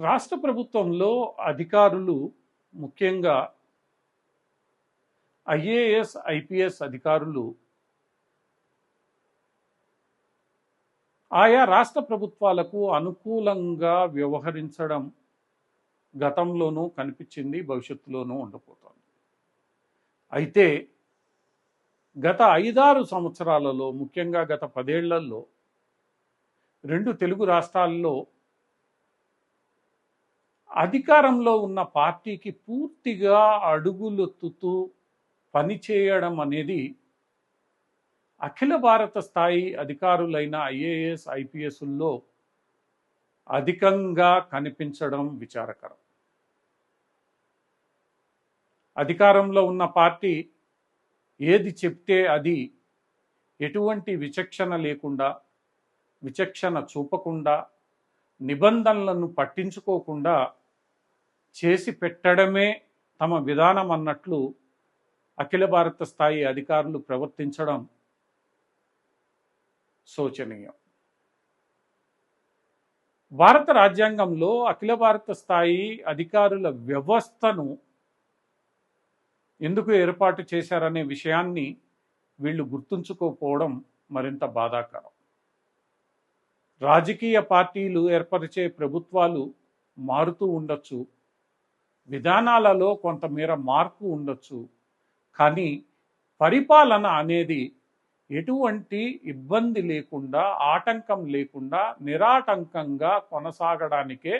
రాష్ట్ర ప్రభుత్వంలో అధికారులు ముఖ్యంగా ఐఏఎస్ ఐపీఎస్ అధికారులు ఆయా రాష్ట్ర ప్రభుత్వాలకు అనుకూలంగా వ్యవహరించడం గతంలోనూ కనిపించింది భవిష్యత్తులోనూ ఉండబోతోంది. అయితే గత ఐదారు సంవత్సరాలలో ముఖ్యంగా గత పదేళ్ళలో రెండు తెలుగు రాష్ట్రాల్లో అధికారంలో ఉన్న పార్టీకి పూర్తిగా అడుగులొత్తుతూ పనిచేయడం అనేది అఖిల భారత స్థాయి అధికారులైన ఐఏఎస్ ఐపీఎస్ల్లో అధికంగా కనిపించడం విచారకరం. అధికారంలో ఉన్న పార్టీ ఏది చెప్తే అది ఎటువంటి విచక్షణ లేకుండా విచక్షణ చూపకుండా నిబంధనలను పట్టించుకోకుండా చేసి పెట్టడమే తమ విధానం అన్నట్లు అఖిల భారత స్థాయి అధికారులు ప్రవర్తించడం శోచనీయం. భారత రాజ్యాంగంలో అఖిల భారత స్థాయి అధికారుల వ్యవస్థను ఎందుకు ఏర్పాటు చేశారనే విషయాన్ని వీళ్ళు గుర్తుంచుకోకపోవడం మరింత బాధాకరం. రాజకీయ పార్టీలు ఏర్పరిచే ప్రభుత్వాలు మారుతూ ఉండొచ్చు. విధానాలలో కొంతమేర మార్పు ఉండొచ్చు. కానీ పరిపాలన అనేది ఎటువంటి ఇబ్బంది లేకుండా ఆటంకం లేకుండా నిరాటంకంగా కొనసాగడానికే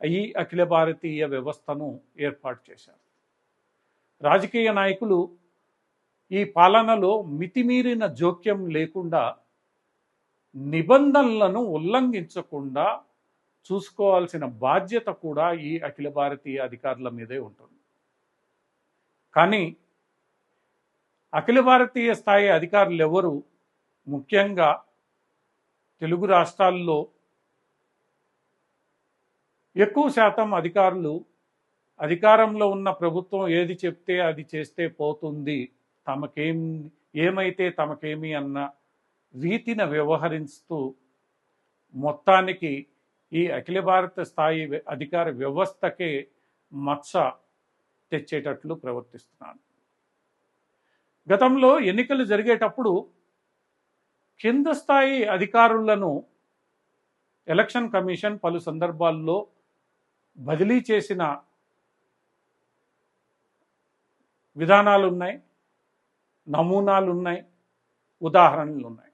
ఈ అఖిల భారతీయ వ్యవస్థను ఏర్పాటు చేశారు. రాజకీయ నాయకులు ఈ పాలనలో మితిమీరిన జోక్యం లేకుండా నిబంధనలను ఉల్లంఘించకుండా చూసుకోవాల్సిన బాధ్యత కూడా ఈ అఖిల భారతీయ అధికారుల మీదే ఉంటుంది. కానీ అఖిల భారతీయ స్థాయి అధికారులు ఎవరు ముఖ్యంగా తెలుగు రాష్ట్రాల్లో ఎక్కువ శాతం అధికారులు అధికారంలో ఉన్న ప్రభుత్వం ఏది చెప్తే అది చేస్తే పోతుంది. తమకేం ఏమైతే తమకేమి అన్న రీతిన వ్యవహరిస్తూ మొత్తానికి ఈ అఖిల భారత స్థాయి అధికార వ్యవస్థకి మచ్చ తెచ్చేటట్లు ప్రవర్తిస్తున్నాను గతంలో ఎన్నికలు జరిగేటప్పుడు కింద స్థాయి అధికారులను ఎలక్షన్ కమిషన్ పలు సందర్భాల్లో బదిలీ చేసిన విధానాలు ఉన్నాయి నమూనాలు ఉన్నాయి ఉదాహరణలు ఉన్నాయి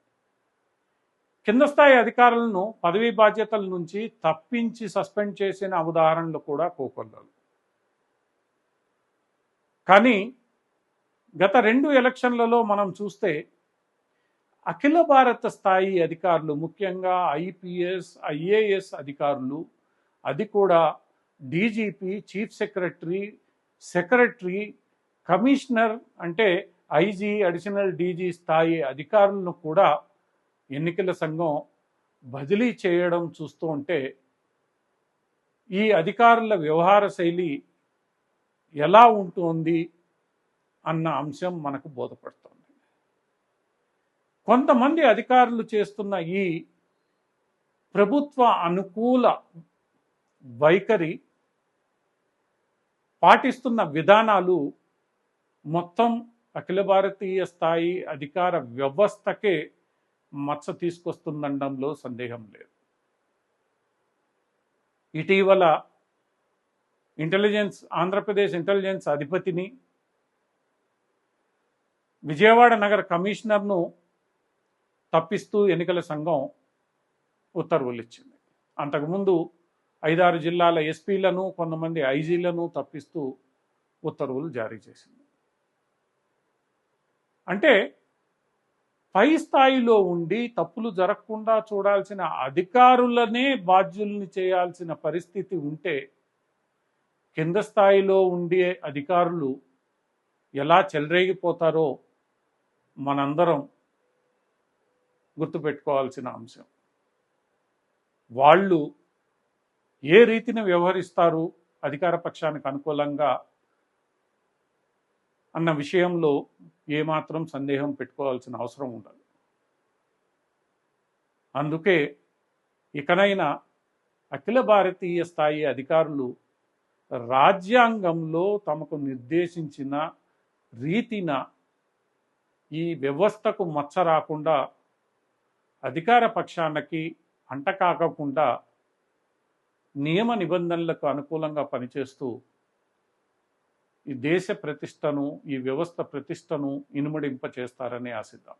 కింద స్థాయి అధికారులను పదవీ బాధ్యతల నుంచి తప్పించి సస్పెండ్ చేసిన ఉదాహరణలు కూడా కోకొల్లలు. కానీ గత రెండు ఎలక్షన్లలో మనం చూస్తే అఖిల భారత స్థాయి అధికారులు ముఖ్యంగా ఐపీఎస్ ఐఏఎస్ అధికారులు అది కూడా DGP chief secretary secretary commissioner అంటే ఐజీ అడిషనల్ డీజీ స్థాయి అధికారులను కూడా ఎన్నికల సంఘం బదిలీ చేయడం చూస్తూ ఉంటే ఈ అధికారుల వ్యవహార శైలి ఎలా ఉంటుంది అన్న అంశం మనకు బోధపడుతుంది. కొంతమంది అధికారులు చేస్తున్న ఈ ప్రభుత్వ అనుకూల వైఖరి పాటిస్తున్న విధానాలు మొత్తం అఖిల భారతీయ స్థాయి అధికార వ్యవస్థకే మచ్చ తీసుకొస్తుందనడంలో సందేహం లేదు. ఇటీవల ఇంటెలిజెన్స్ ఆంధ్రప్రదేశ్ ఇంటెలిజెన్స్ అధిపతిని విజయవాడ నగర కమిషనర్ను తప్పిస్తూ ఎన్నికల సంఘం ఉత్తర్వులు ఇచ్చింది అంతకుముందు ఐదారు జిల్లాల ఎస్పీలను కొంతమంది ఐజీలను తప్పిస్తూ ఉత్తర్వులు జారీ చేసింది. అంటే పై స్థాయిలో ఉండి తప్పులు జరగకుండా చూడాల్సిన అధికారులనే బాధ్యుల్ని చేయాల్సిన పరిస్థితి ఉంటే కింద స్థాయిలో ఉండే అధికారులు ఎలా చెలరేగిపోతారో మనందరం గుర్తుపెట్టుకోవాల్సిన అంశం. వాళ్ళు ఏ రీతిని వ్యవహరిస్తారు అధికార పక్షానికి అనుకూలంగా అన్న విషయంలో ఏమాత్రం సందేహం పెట్టుకోవాల్సిన అవసరం ఉండదు. అందుకే ఇకనైనా అఖిల భారతీయ స్థాయి అధికారులు రాజ్యాంగంలో తమకు నిర్దేశించిన రీతిన ఈ వ్యవస్థకు మచ్చ రాకుండా అధికార పక్షానికి అంటకాకకుండా నియమ నిబంధనలకు అనుకూలంగా పనిచేస్తూ ఈ దేశ ప్రతిష్టను ఈ వ్యవస్థ ప్రతిష్టను ఇనుమడింప చేస్తారని ఆశిద్దాం.